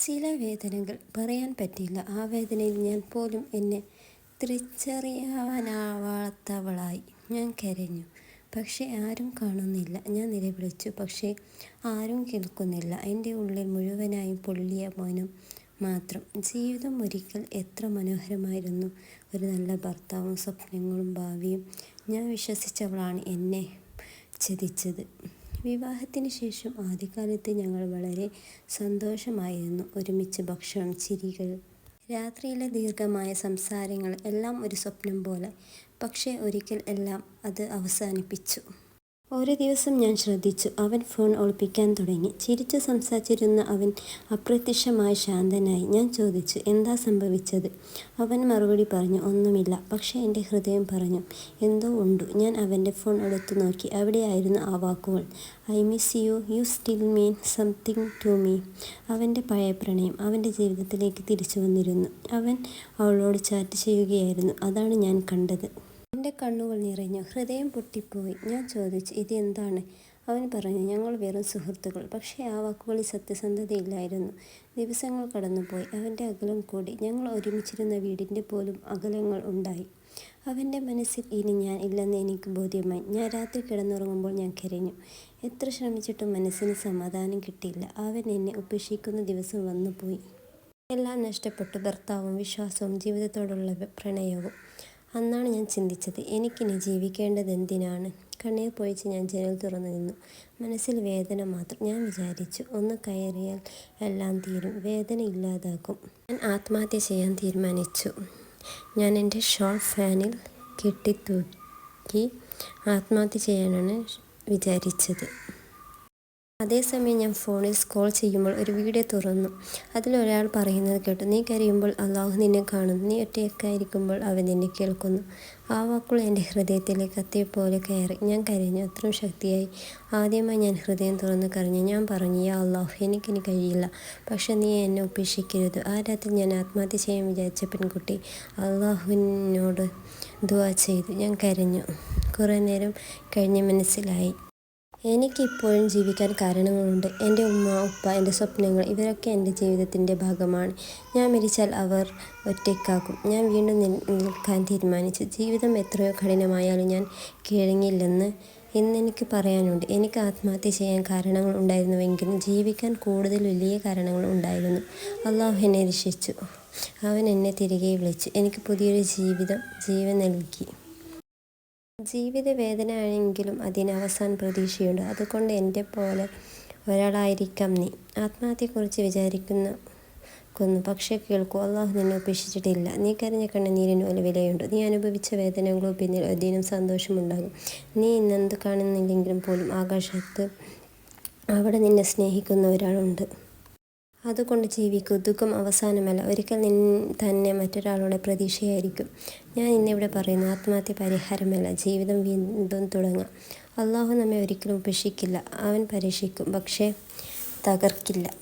ചില വേദനകൾ പറയാൻ പറ്റില്ല. ആ വേദനയിൽ ഞാൻ പോലും എന്നെ തിരിച്ചറിയാനാവാത്തവളായി. ഞാൻ കരഞ്ഞു. പക്ഷേ ആരും കാണുന്നില്ല. ഞാൻ നിലവിളിച്ചു. പക്ഷേ ആരും കേൾക്കുന്നില്ല. എന്റെ ഉള്ളിൽ മുഴുവനായും പൊള്ളിയ മൗനം മാത്രം. ജീവിതം ഒരിക്കൽ എത്ര മനോഹരമായിരുന്നു. ഒരു നല്ല ഭർത്താവും സ്വപ്നങ്ങളും ഭാവിയും. ഞാൻ വിശ്വസിച്ചവളാണ് എന്നെ ചതിച്ചത് വിവാഹത്തിന് ശേഷം ആദ്യകാലത്ത് ഞങ്ങൾ വളരെ സന്തോഷമായിരുന്നു. ഒരുമിച്ച് ഭക്ഷണം ചിരികൾ രാത്രിയിലെ ദീർഘമായ സംസാരങ്ങൾ എല്ലാം ഒരു സ്വപ്നം പോലെ. പക്ഷേ ഒരിക്കൽ എല്ലാം അത് അവസാനിപ്പിച്ചു. ഒരു ദിവസം ഞാൻ ശ്രദ്ധിച്ചു. അവൻ ഫോൺ ഒളിപ്പിക്കാൻ തുടങ്ങി. ചിരിച്ചു സംസാരിച്ചിരുന്ന അവൻ അപ്രത്യക്ഷമായി ശാന്തനായി. ഞാൻ ചോദിച്ചു എന്താ സംഭവിച്ചത്? അവൻ മറുപടി പറഞ്ഞു ഒന്നുമില്ല. പക്ഷേ എന്റെ ഹൃദയം പറഞ്ഞു എന്തോ ഉണ്ട്. ഞാൻ അവന്റെ ഫോൺ എടുത്തു നോക്കി. അവിടെയായിരുന്നു ആ വാക്കുകൾ. I miss you. You still mean something to me. അവന്റെ പഴയ പ്രണയം അവന്റെ ജീവിതത്തിലേക്ക് തിരിച്ചു വന്നിരുന്നു. അവൻ അവളോട് ചാറ്റ് ചെയ്യുകയായിരുന്നു. അതാണ് ഞാൻ കണ്ടത്. എന്റെ കണ്ണുകൾ നിറഞ്ഞു. ഹൃദയം പൊട്ടിപ്പോയി. ഞാൻ ചോദിച്ചു ഇതെന്താണ് അവൻ പറഞ്ഞു ഞങ്ങൾ വെറും സുഹൃത്തുക്കൾ. പക്ഷേ ആ വാക്കുകളിൽ സത്യസന്ധതയില്ലായിരുന്നു. ദിവസങ്ങൾ കടന്നുപോയി. അവന്റെ അകലം കൂടി. ഞങ്ങൾ ഒരുമിച്ചിരുന്ന വീടിന്റെ പോലും അകലങ്ങൾ ഉണ്ടായി. അവന്റെ മനസ്സിൽ ഇനി ഞാൻ ഇല്ലെന്ന് എനിക്ക് ബോധ്യമായി. ഞാൻ രാത്രി കിടന്നുറങ്ങുമ്പോൾ ഞാൻ കരഞ്ഞു. എത്ര ശ്രമിച്ചിട്ടും മനസ്സിന് സമാധാനം കിട്ടിയില്ല. അവൻ എന്നെ ഉപേക്ഷിക്കുന്ന ദിവസം വന്നുപോയി. എല്ലാം നഷ്ടപ്പെട്ടു. ഭർത്താവും വിശ്വാസവും ജീവിതത്തോടുള്ള പ്രണയവും. അന്നാണ് ഞാൻ ചിന്തിച്ചത് എനിക്കിനി ജീവിക്കേണ്ടത് എന്തിനാണ് കണ്ണീർ പൊഴിച്ച് ഞാൻ ജനൽ തുറന്നു നിന്നു. മനസ്സിൽ വേദന മാത്രം. ഞാൻ വിചാരിച്ചു ഒന്ന് കയറിയാൽ എല്ലാം തീരും. വേദന ഇല്ലാതാക്കും ഞാൻ ആത്മഹത്യ ചെയ്യാൻ തീരുമാനിച്ചു. ഞാൻ എന്റെ ഷോൾ ഫാനിൽ കെട്ടിത്തൂക്കി ആത്മഹത്യ ചെയ്യാനാണ് വിചാരിച്ചത്. അതേസമയം ഞാൻ ഫോണിൽ സ്ക്രോൾ ചെയ്യുമ്പോൾ ഒരു വീഡിയോ തുറന്നു. അതിലൊരാൾ പറയുന്നത് കേട്ടു നീ കരയുമ്പോൾ അള്ളാഹു നിന്നെ കാണുന്നു. നീ ഒറ്റയ്ക്കായിരിക്കുമ്പോൾ അവൻ നിന്നെ കേൾക്കുന്നു. ആ വാക്കുകൾ എന്റെ ഹൃദയത്തിലേക്ക് പോലെ കയറി. ഞാൻ കരഞ്ഞു. അത്രയും ശക്തിയായി. ആദ്യമായി ഞാൻ ഹൃദയം തുറന്ന് കരഞ്ഞു. ഞാൻ പറഞ്ഞു യാ അള്ളാഹു എനിക്കിനി കഴിയില്ല. പക്ഷെ നീ എന്നെ ഉപേക്ഷിക്കരുത്. ആ രാത്രി ഞാൻ ആത്മഹത്യ ചെയ്യാൻ വിചാരിച്ച പെൺകുട്ടി അള്ളാഹുവിനോട് ദുവാ ചെയ്തു. ഞാൻ കരഞ്ഞു. കുറേ നേരം കഴിഞ്ഞ് മനസ്സിലായി. എനിക്കിപ്പോഴും ജീവിക്കാൻ കാരണങ്ങളുണ്ട്. എന്റെ ഉമ്മ ഉപ്പ എന്റെ സ്വപ്നങ്ങൾ ഇവരൊക്കെ എന്റെ ജീവിതത്തിന്റെ ഭാഗമാണ്. ഞാൻ മരിച്ചാൽ അവർ ഒറ്റയ്ക്കാക്കും. ഞാൻ വീണ്ടും നിൽക്കാൻ തീരുമാനിച്ചു. ജീവിതം എത്രയോ കഠിനമായാലും ഞാൻ കീഴങ്ങില്ലെന്ന് ഇന്നെനിക്ക് പറയാനുണ്ട്. എനിക്ക് ആത്മഹത്യ ചെയ്യാൻ കാരണങ്ങൾ ഉണ്ടായിരുന്നുവെങ്കിലും ജീവിക്കാൻ കൂടുതൽ വലിയ കാരണങ്ങൾ ഉണ്ടായിരുന്നു. അള്ളാഹു എന്നെ രക്ഷിച്ചു. അവൻ എന്നെ തിരികെ വിളിച്ചു. എനിക്ക് പുതിയൊരു ജീവിതം ജീവൻ നൽകി. ജീവിത വേദനയാണെങ്കിലും അതിന് അവസാന പ്രതീക്ഷയുണ്ട്. അതുകൊണ്ട് എന്റെ പോലെ ഒരാളായിരിക്കാം നീ. ആത്മഹത്യയെക്കുറിച്ച് വിചാരിക്കുന്ന കൊന്നു പക്ഷേ കേൾക്കൂ അള്ളാഹു നിന്നെ ഉപേക്ഷിച്ചിട്ടില്ല. നീ കരഞ്ഞ കണ്ണുനീരിന് ഒരു വിലയുണ്ട്. നീ അനുഭവിച്ച വേദനകളോ പിന്നിൽ അതിനും സന്തോഷമുണ്ടാകും. നീ ഇന്നെന്ത് കാണുന്നില്ലെങ്കിലും പോലും ആകാശത്ത് അവിടെ നിന്നെ സ്നേഹിക്കുന്ന ഒരാളുണ്ട്. അതുകൊണ്ട് ജീവിക്കൂ. ദുഃഖം അവസാനമല്ല. ഒരിക്കൽ നിൻ തന്നെ മറ്റൊരാളുടെ പ്രതീക്ഷയായിരിക്കും. ഞാൻ ഇന്നിവിടെ പറയുന്നു ആത്മഹത്യ പരിഹാരമല്ല. ജീവിതം വീണ്ടും തുടങ്ങാം. അള്ളാഹു നമ്മെ ഒരിക്കലും ഉപേക്ഷിക്കില്ല. അവൻ പരീക്ഷിക്കും പക്ഷേ തകർക്കില്ല.